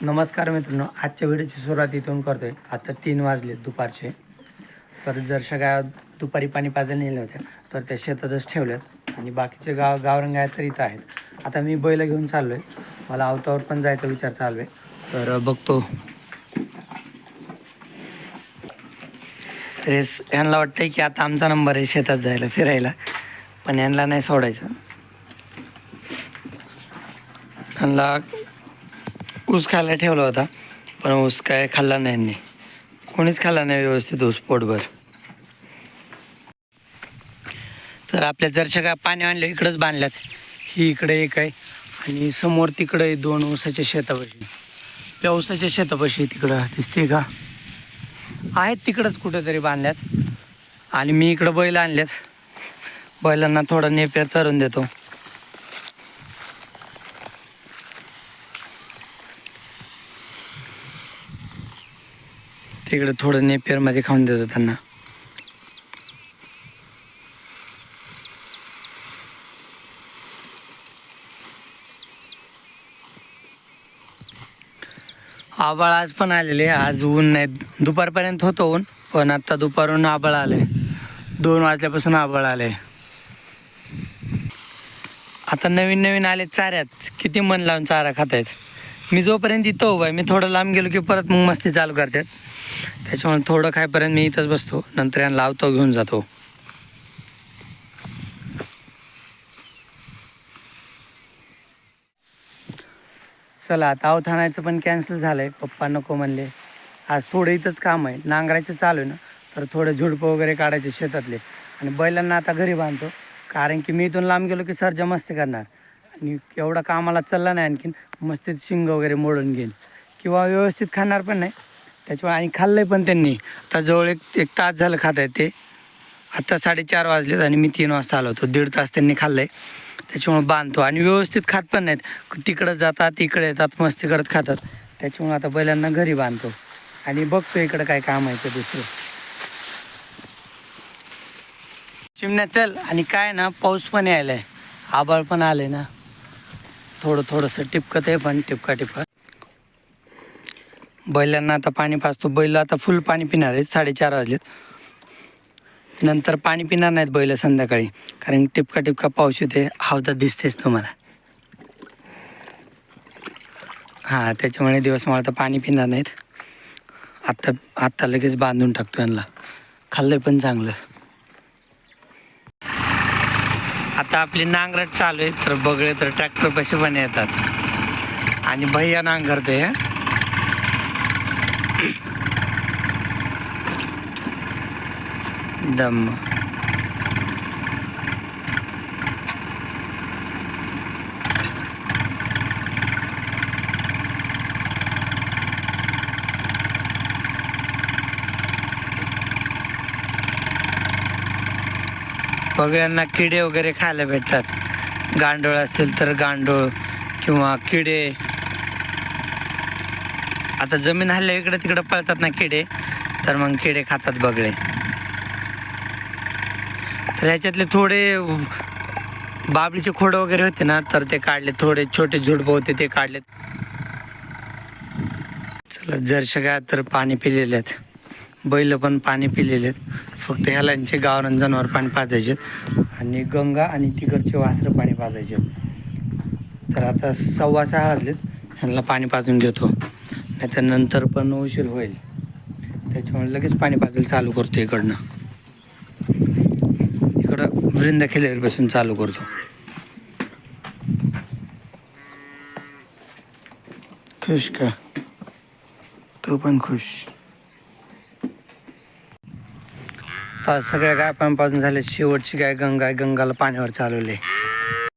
नमस्कार मित्रांनो आजच्या व्हिडिओची सुरुवात इथून आहे आता तीन वाजले दुपारचे. तर जरशा सगळ्या दुपारी पाणी पाजायला नेले होते तर त्या शेतातच ठेवल्यात. आणि बाकीचे गाव गावरंग गाय तर इथं आहेत. आता मी बैल घेऊन चाललो आहे मला आवतावर पण जायचा विचार चालू आहे. तर बघतो. तर यांना वाटतंय की आता आमचा नंबर आहे शेतात जायला फिरायला. पण यांना नाही सोडायचं. यांना ऊस खायला ठेवला होता पण ऊस काय खाल्ला नाही यांनी. कोणीच खाल्ला नाही व्यवस्थित ऊस पोटभर. तर आपल्या जरशा काय पाणी आणलं इकडंच बांधल्यात. ही इकडे एक आहे आणि समोर तिकडे दोन ऊसाच्या शेतापाशी. त्या ऊसाच्या शेतापाशी तिकडं दिसते का? आहेत तिकडंच कुठेतरी बांधल्यात. आणि मी इकडं बैल आणल्यात. बैलांना थोडा नेप्या चरून देतो. तिकडे थोडं नेपियरमध्ये खाऊन देतो त्यांना. आबाळ आज पण आलेले. आज ऊन नाही. दुपारपर्यंत होतो ऊन पण आता दुपारून आबाळ आले दोन वाजल्यापासून आबाळ आले आता नवीन नवीन आले चाऱ्यात. किती मन लावून चारा खात आहेत मी जोपर्यंत इथं उभा आहे मी थोडं लांब गेलो की परत मग मस्ती चालू करतात त्याच्यामुळे थोडं खायपर्यंत मी इथंच बसतो नंतर यांना लावतो घेऊन जातो. चला आता अवथाणायचं पण कॅन्सल झालं आहे पप्पा नको म्हणले. आज थोडं इथंच काम आहे नांगरायचं चालू आहे ना तर थोडं झुडपं वगैरे काढायचे शेतातले. आणि बैलांना आता घरी बांधतो कारण की मी इथून लांब गेलो की सर मस्ती करणार. आणि एवढा कामाला चालला नाही आणखीन मस्तीत शिंग वगैरे मोडून घेईन. किंवा व्यवस्थित खाणार पण नाही. त्याच्यामुळे आणि खाल्लंय पण त्यांनी. आता जवळ एक एक तास झालं खात आहेत ते. आत्ता साडेचार वाजलेत आणि मी तीन वाजता आलो होतो. दीड तास त्यांनी खाल्लंय. त्याच्यामुळे बांधतो. आणि व्यवस्थित खात पण नाहीत. तिकडं जातात इकडे येतात मस्ती करत खातात. त्याच्यामुळे आता बैलांना घरी बांधतो. आणि बघतो इकडं काय काम आहे ते दुसरं. चिमण्या चल. आणि काय ना पाऊस पण यायला आहे आबाळ पण आले ना. थोडं थोडंसं टिपकत आहे पण टिपका टिपका. बैलांना आता पाणी पाजतो. बैल आता फुल पाणी पिणार आहेत साडेचार वाजलेत. नंतर पाणी पिणार नाहीत बैल संध्याकाळी. कारण टिपका टिपका पाऊस येते हवदात दिसतेच तुम्हाला. हां त्याच्यामुळे दिवस मला तर पाणी पिणार नाहीत. आत्ता आत्ता लगेच बांधून टाकतो यांना. खाल्लं पण चांगलं. आता आपली नांगरट चालू आहे तर बगळे तर ट्रॅक्टर कसे पण येतात. आणि भैया नांगरते दम. सगळ्यांना किडे वगैरे खायला भेटतात. गांडूळ असेल तर गांडूळ किंवा किडे. आता जमीन हल्ल्या इकडे तिकडे पळतात ना किडे तर मग किडे खातात बगळे. तर ह्याच्यातले थोडे बाबळीचे खोडं वगैरे होते ना तर ते काढले. थोडे छोटे झुडपं होते ते काढले चला जरशा काय तर पाणी पिलेले आहेत. बैल पण पाणी पिलेले आहेत फक्त ह्याला यांचे गावरान जनावर पाणी पाजायचे आणि गंगा आणि तिकडचे वासरं पाणी पाजायचे तर आता सव्वा सहा वाजलेत. ह्यांना पाणी पाजून घेतो नाही तर नंतर पण उशीर होईल. त्याच्यामुळे लगेच पाणी पाजायला चालू करतो इकडनं. इकडं वृंदा बसून चालू करतो. खुश का? तू पण खुश आता सगळ्या गाय झाले शेवटची गाय गंगा गंगाला पाण्यावर चालवले.